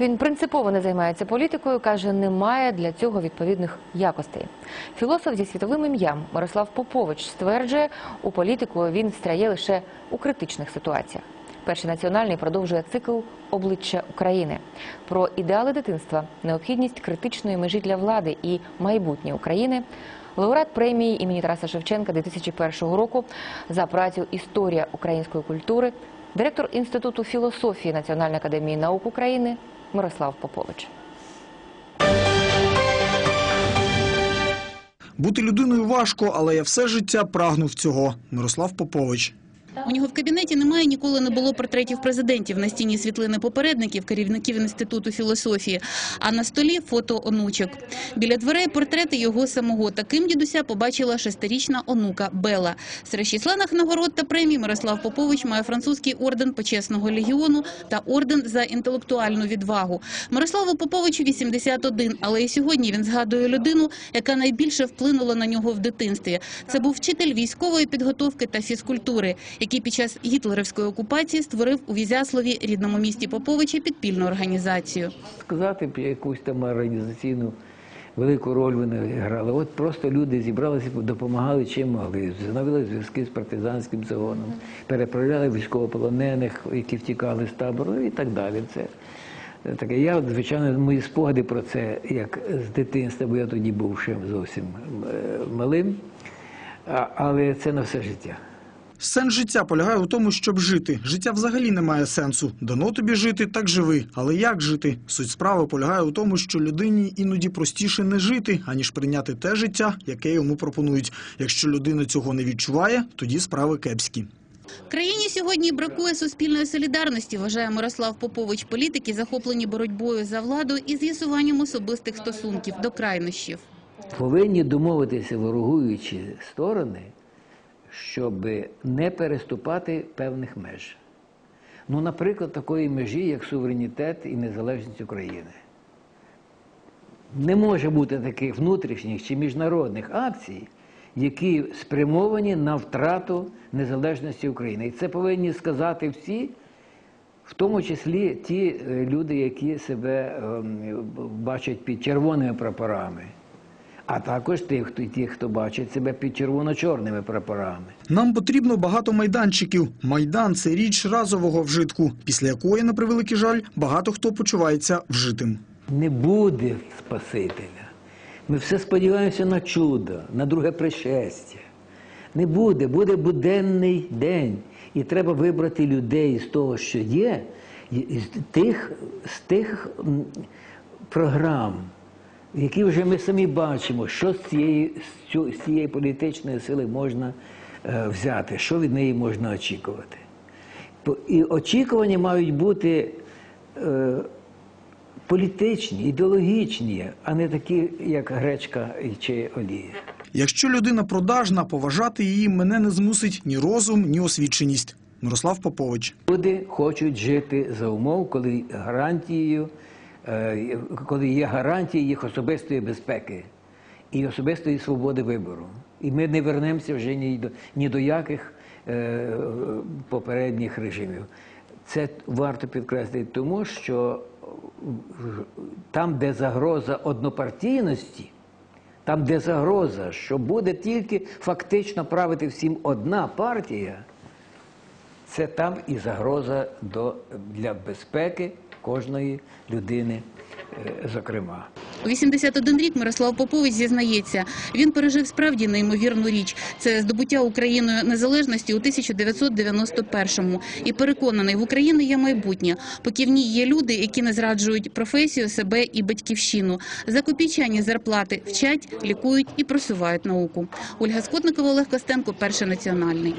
Він принципово не займається політикою, каже, немає для цього відповідних якостей. Філософ зі світовим ім'ям Мирослав Попович стверджує, у політику він встряє лише у критичних ситуаціях. Перший національний продовжує цикл обличчя України про ідеали дитинства, необхідність критичної межі для влади і майбутнє України. Лауреат премії імені Тараса Шевченка 2001 року за працю Історія української культури, директор Інституту філософії Національної академії наук України Мирослав Попович. Бути людиною важко, але я все життя прагнув цього. Мирослав Попович. У нього в кабінеті немає ніколи не було портретів президентів на стіні світлини попередників, керівників інституту філософії. А на столі фото онучок. Біля дверей портрети його самого. Таким дідуся побачила шестирічна онука Бела. Серед численних нагород та премій Мирослав Попович має французький орден почесного легіону та орден за інтелектуальну відвагу. Мирославу Поповичу 81, але і сьогодні він згадує людину, яка найбільше вплинула на нього в дитинстві. Це був вчитель військової підготовки та фізкультури, який під час гітлерівської окупації створив у Візяславі, рідному місті Поповича, підпільну організацію. сказати б якусь там організаційну велику роль вони грали. От просто люди зібралися, допомагали чим могли. Встановили зв'язки з партизанським загоном, переправляли військовополонених, які втікали з табору і так далі. Це таке. Я, звичайно, мої спогади про це як з дитинства, бо я тоді був ще зовсім е, малим, але це на все життя. Сенс життя полягає у тому, щоб жити. Життя взагалі не має сенсу. Дано тобі жити, так живи. Але як жити? Суть справи полягає у тому, що людині іноді простіше не жити, аніж прийняти те життя, яке йому пропонують. Якщо людина цього не відчуває, тоді справи кепські. Країні сьогодні бракує суспільної солідарності, вважає Мирослав Попович. Політики захоплені боротьбою за владу і з'ясуванням особистих стосунків до крайнощів. Повинні домовитися ворогуючі сторони, щоб не переступати певних меж. Ну, наприклад, такої межі, як суверенітет і незалежність України. Не може бути таких внутрішніх чи міжнародних акцій, які спрямовані на втрату незалежності України. І це повинні сказати всі, в тому числі ті е, люди, які себе ем, бачать під червоними прапорами, а також ті, хто, ті, хто бачить себе під червоно-чорними прапорами. Нам потрібно багато майданчиків. Майдан це річ разового вжитку, після якої, на превеликий жаль, багато хто почувається вжитим. Не буде Спасителя. Ми все сподіваємося на чудо, на друге пришестя. Не буде, буде буденний день. І треба вибрати людей з того, що є, з тих, з тих програм, які вже ми самі бачимо, що з цієї, з цієї політичної сили можна е, взяти, що від неї можна очікувати. І очікування мають бути. Е, політичні, ідеологічні, а не такі, як гречка чи олія. Якщо людина продажна, поважати її мене не змусить ні розум, ні освіченість. Мирослав Попович. Люди хочуть жити за умов, коли гарантією, коли є гарантії їх особистої безпеки і особистої свободи вибору. І ми не вернемося вже ні до, ні до яких е, попередніх режимів. Це варто підкреслити, тому що там, де загроза однопартійності, там, де загроза, що буде тільки фактично правити всім одна партія, це там і загроза до, для безпеки кожної людини, е, зокрема. У 81 рік Мирослав Попович зізнається, він пережив справді неймовірну річ. Це здобуття Україною незалежності у 1991-му. І переконаний, в Україні є майбутнє, поки в ній є люди, які не зраджують професію, себе і батьківщину. За копійчані зарплати вчать, лікують і просувають науку. Ольга Скотникова, Олег Костенко, Перший національний.